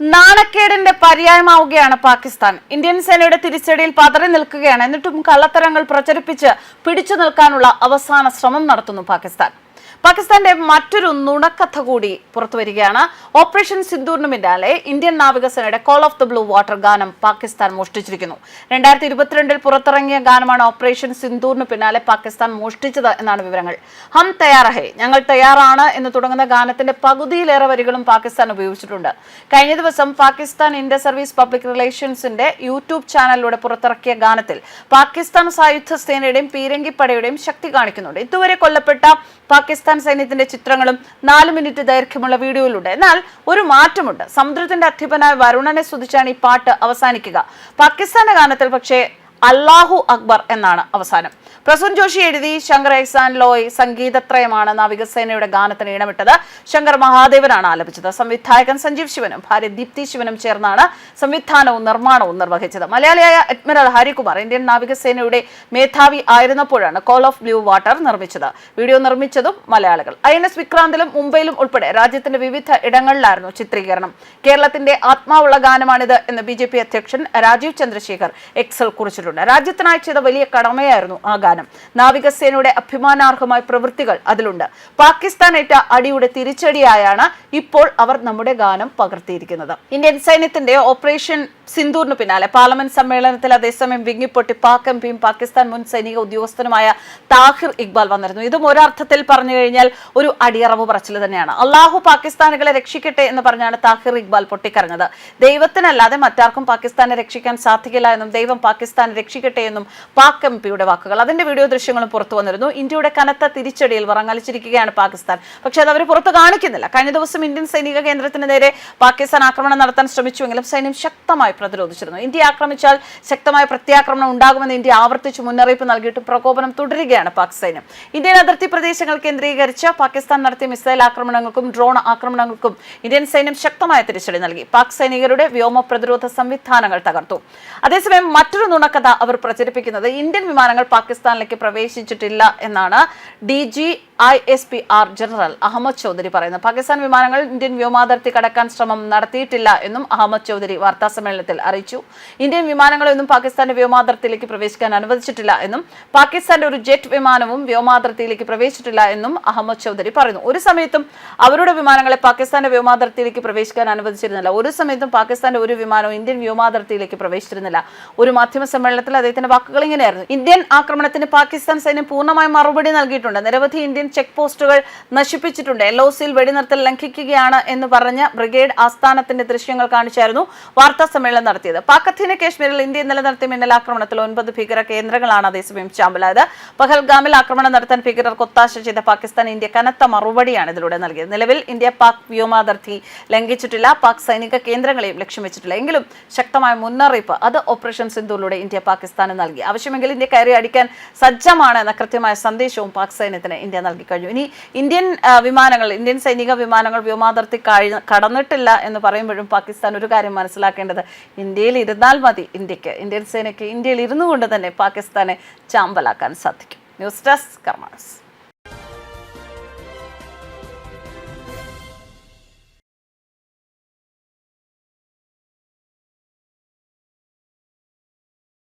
നാണക്കേടിന്റെ പര്യായമാവുകയാണ് Pakistan. Indian സേനയുടെ തിരിച്ചടിയിൽ പതറി നിൽക്കുകയാണ്. എന്നിട്ടും കള്ളത്തരങ്ങൾ പ്രചരിപ്പിച്ച് പിടിച്ചു നിൽക്കാനുള്ള അവസാന ശ്രമം നടത്തുന്നു പാകിസ്ഥാൻ. പാകിസ്ഥാന്റെ മറ്റൊരു നുണക്കഥ കൂടി പുറത്തുവരികയാണ്. ഓപ്പറേഷൻ സിന്ദൂറിന് പിന്നാലെ ഇന്ത്യൻ നാവികസേനയുടെ call of the blue water ഗാനം പാകിസ്ഥാൻ മോഷ്ടിച്ചിരിക്കുന്നു. രണ്ടായിരത്തി ഇരുപത്തിരണ്ടിൽ പുറത്തിറങ്ങിയ ഗാനമാണ് ഓപ്പറേഷൻ സിന്ദൂറിന് പിന്നാലെ പാകിസ്ഥാൻ മോഷ്ടിച്ചത് എന്നാണ് വിവരങ്ങൾ. ഹം തയ്യാറഹേ ഞങ്ങൾ തയ്യാറാണ് എന്ന് തുടങ്ങുന്ന ഗാനത്തിന്റെ പകുതിയിലേറെ വരികളും പാകിസ്ഥാൻ ഉപയോഗിച്ചിട്ടുണ്ട്. കഴിഞ്ഞ ദിവസം പാകിസ്ഥാൻ ഇന്ത്യ സർവീസ് പബ്ലിക് റിലേഷൻസിന്റെ യൂട്യൂബ് ചാനലിലൂടെ പുറത്തിറക്കിയ ഗാനത്തിൽ പാകിസ്ഥാൻ സായുധ സേനയുടെയും പീരങ്കിപ്പടയുടെയും ശക്തി കാണിക്കുന്നുണ്ട്. ഇതുവരെ കൊല്ലപ്പെട്ട പാകിസ്ഥാൻ സൈന്യത്തിന്റെ ചിത്രങ്ങളും നാല് മിനിറ്റ് ദൈർഘ്യമുള്ള വീഡിയോയിലുണ്ട്. എന്നാൽ ഒരു മാറ്റമുണ്ട്. സമുദ്രത്തിന്റെ അധിപനായ വരുണനെ സ്തുതിച്ചാണ് ഈ പാട്ട് അവസാനിക്കുക. പാകിസ്ഥാന ഗാനത്തിൽ പക്ഷേ അല്ലാഹു അക്ബർ എന്നാണ് അവസാനം. പ്രസൂൻ ജോഷി എഴുതി ശങ്കർ എഹ്സാൻ ലോയ് സംഗീതത്രയമാണ് നാവികസേനയുടെ ഗാനത്തിന് ഈണമിട്ടത്. ശങ്കർ മഹാദേവനാണ് ആലപിച്ചത്. സംവിധായകൻ സഞ്ജീവ് ശിവനും ഭാര്യ ദീപ്തി ശിവനും ചേർന്നാണ് സംവിധാനവും നിർമ്മാണവും നിർവഹിച്ചത്. മലയാളിയായ അഡ്മിറൽ ഹരികുമാർ ഇന്ത്യൻ നാവികസേനയുടെ മേധാവി ആയിരുന്നപ്പോഴാണ് കോൾ ഓഫ് ബ്ലൂ വാട്ടർ നിർമ്മിച്ചത്. വീഡിയോ നിർമ്മിച്ചതും മലയാളികൾ. ഐ എൻ എസ് വിക്രാന്തിലും മുംബൈയിലും ഉൾപ്പെടെ രാജ്യത്തിന്റെ വിവിധ ഇടങ്ങളിലായിരുന്നു ചിത്രീകരണം. കേരളത്തിന്റെ ആത്മാവുള്ള ഗാനമാണിത് എന്ന് ബി ജെ പി അധ്യക്ഷൻ രാജീവ് ചന്ദ്രശേഖർ എക്സൽ കുറിച്ചിട്ടുണ്ട്. രാജ്യത്തിനായി ചെയ്ത വലിയ കടമയായിരുന്നു ആ ഗാനം നാവികസേനയുടെ അഭിമാനാർഹമായ പ്രവൃത്തികൾ അതിലുണ്ട്. പാകിസ്ഥാൻ ഏറ്റ അടിയുടെ തിരിച്ചടിയായാണ് ഇപ്പോൾ അവർ നമ്മുടെ ഗാനം പകർത്തിയിരിക്കുന്നത്. ഇന്ത്യൻ സൈന്യത്തിന്റെ ഓപ്പറേഷൻ സിന്ദൂറിന് പിന്നാലെ പാർലമെന്റ് സമ്മേളനത്തിൽ അതേസമയം വിങ്ങിപ്പൊട്ടി പാക് എം പിയും പാകിസ്ഥാൻ മുൻ സൈനിക ഉദ്യോഗസ്ഥനുമായ താഹിർ ഇക്ബാൽ വന്നിരുന്നു. ഇതും ഒരർത്ഥത്തിൽ പറഞ്ഞു കഴിഞ്ഞാൽ ഒരു അടിയറവ് പറച്ചിൽ തന്നെയാണ്. അള്ളാഹു പാകിസ്ഥാനുകളെ രക്ഷിക്കട്ടെ എന്ന് പറഞ്ഞാണ് താഹിർ ഇക്ബാൽ പൊട്ടിക്കരഞ്ഞത്. ദൈവത്തിനല്ലാതെ മറ്റാർക്കും പാകിസ്ഥാനെ രക്ഷിക്കാൻ സാധിക്കില്ല എന്നും ദൈവം പാകിസ്ഥാനെ രക്ഷിക്കട്ടെ എന്നും പാക് എം പിയുടെ വാക്കുകൾ. അതിന്റെ വീഡിയോ ദൃശ്യങ്ങളും പുറത്തു വന്നിരുന്നു. ഇന്ത്യയുടെ കനത്ത തിരിച്ചടിയിൽ വറങ്ങലിച്ചിരിക്കുകയാണ് പാകിസ്ഥാൻ. പക്ഷേ അത് അവർ പുറത്ത് കാണിക്കുന്നില്ല. കഴിഞ്ഞ ദിവസം ഇന്ത്യൻ സൈനിക കേന്ദ്രത്തിന് നേരെ പാകിസ്ഥാൻ ആക്രമണം നടത്താൻ ശ്രമിച്ചുവെങ്കിലും സൈന്യം ശക്തമായി പ്രതിരോധിച്ചിരുന്നു. ഇന്ത്യ ആക്രമിച്ചാൽ ശക്തമായ പ്രത്യാക്രമണം ഉണ്ടാകുമെന്ന് ഇന്ത്യ ആവർത്തിച്ച് മുന്നറിയിപ്പ് നൽകിയിട്ട് പ്രകോപനം തുടരുകയാണ് പാക് സൈന്യം. ഇന്ത്യൻ അതിർത്തി പ്രദേശങ്ങൾ കേന്ദ്രീകരിച്ച് പാകിസ്ഥാൻ നടത്തിയ മിസൈൽ ആക്രമണങ്ങൾക്കും ഡ്രോൺ ആക്രമണങ്ങൾക്കും ഇന്ത്യൻ സൈന്യം ശക്തമായ തിരിച്ചടി നൽകി. പാക് സൈനികരുടെ വ്യോമ പ്രതിരോധ സംവിധാനങ്ങൾ തകർത്തു. അതേസമയം മറ്റൊരു നുണക്കഥ അവർ പ്രചരിപ്പിക്കുന്നത്. ഇന്ത്യൻ വിമാനങ്ങൾ പാകിസ്ഥാനിലേക്ക് പ്രവേശിച്ചിട്ടില്ല എന്നാണ് D G I S P R general Ahmed Chaudhry പറയുന്നു. പാകിസ്ഥാൻ വിമാനങ്ങൾ ഇന്ത്യൻ വ്യോമാതിർത്തി കടക്കാൻ ശ്രമം നടത്തിയിട്ടില്ല എന്നും അഹമ്മദ് ചൗധരി വാർത്താ സമ്മേളനത്തിൽ അറിയിച്ചു. ഇന്ത്യൻ വിമാനങ്ങളൊന്നും പാകിസ്ഥാന്റെ വ്യോമാതിർത്തിയിലേക്ക് പ്രവേശിക്കാൻ അനുവദിച്ചിട്ടില്ല എന്നും പാകിസ്ഥാന്റെ ഒരു ജെറ്റ് വിമാനവും വ്യോമാതിർത്തിയിലേക്ക് പ്രവേശിച്ചിട്ടില്ല എന്നും അഹമ്മദ് ചൗധരി പറയുന്നു. ഒരു സമയത്തും അവരുടെ വിമാനങ്ങളെ പാകിസ്ഥാന്റെ വ്യോമാതിർത്തിയിലേക്ക് പ്രവേശിക്കാൻ അനുവദിച്ചിരുന്നില്ല. ഒരു സമയത്തും പാകിസ്ഥാന്റെ ഒരു വിമാനവും ഇന്ത്യൻ വ്യോമാതിർത്തിയിലേക്ക് പ്രവേശിച്ചിരുന്നില്ല. ഒരു മാധ്യമ സമ്മേളനത്തിൽ അദ്ദേഹത്തിന്റെ വാക്കുകൾ ഇങ്ങനെയായിരുന്നു. ഇന്ത്യൻ ആക്രമണത്തിന് പാകിസ്ഥാൻ സൈന്യം പൂർണമായി മറുപടി നൽകിയിട്ടുണ്ട്. നിരവധി ഇന്ത്യൻ ചെക്ക് പോസ്റ്റുകൾ നശിപ്പിച്ചിട്ടുണ്ട്. എൽ ഒ സിയിൽ വെടിനിർത്തൽ ലംഘിക്കുകയാണ് എന്ന് പറഞ്ഞ ബ്രിഗേഡ് ആസ്ഥാനത്തിന്റെ ദൃശ്യങ്ങൾ കാണിച്ചായിരുന്നു വാർത്താ സമ്മേളനം നടത്തിയത്. പാക്കത്തിന് കാശ്മീരിൽ ഇന്ത്യ ഇന്നലെ നടത്തിയ മിന്നലാക്രമണത്തിൽ ഒൻപത് ഭീകര കേന്ദ്രങ്ങളാണ് അതേസമയം ചാമ്പലായത്. പഹൽഗാമിൽ ആക്രമണം നടത്താൻ ഭീകരർ കൊത്താശ ചെയ്ത പാകിസ്ഥാൻ ഇന്ത്യ കനത്ത മറുപടിയാണ് ഇതിലൂടെ നൽകിയത്. നിലവിൽ ഇന്ത്യ പാക് വ്യോമാതിർത്തി ലംഘിച്ചിട്ടില്ല. പാക് സൈനിക കേന്ദ്രങ്ങളെയും ലക്ഷ്യം വെച്ചിട്ടില്ല. എങ്കിലും ശക്തമായ മുന്നറിയിപ്പ് അത് ഓപ്പറേഷൻ സിന്ധുവിലൂടെ ഇന്ത്യ പാകിസ്ഥാന് നൽകി. ആവശ്യമെങ്കിൽ ഇന്ത്യ കയറി അടിക്കാൻ സജ്ജമാണ് എന്ന കൃത്യമായ സന്ദേശവും പാക് സൈന്യത്തിന് ഇന്ത്യ നൽകി. കഴിഞ്ഞു ഇനി ഇന്ത്യൻ വിമാനങ്ങൾ ഇന്ത്യൻ സൈനിക വിമാനങ്ങൾ വ്യോമാതിർത്തി കടന്നിട്ടില്ല എന്ന് പറയുമ്പോഴും പാകിസ്ഥാൻ ഒരു കാര്യം മനസ്സിലാക്കേണ്ടത്. ഇന്ത്യയിൽ ഇരുന്നാൽ മതി ഇന്ത്യയ്ക്ക്. ഇന്ത്യൻ സേനയ്ക്ക് ഇന്ത്യയിൽ ഇരുന്നു കൊണ്ട് തന്നെ പാകിസ്ഥാനെ ചാമ്പലാക്കാൻ സാധിക്കും. News desk karmas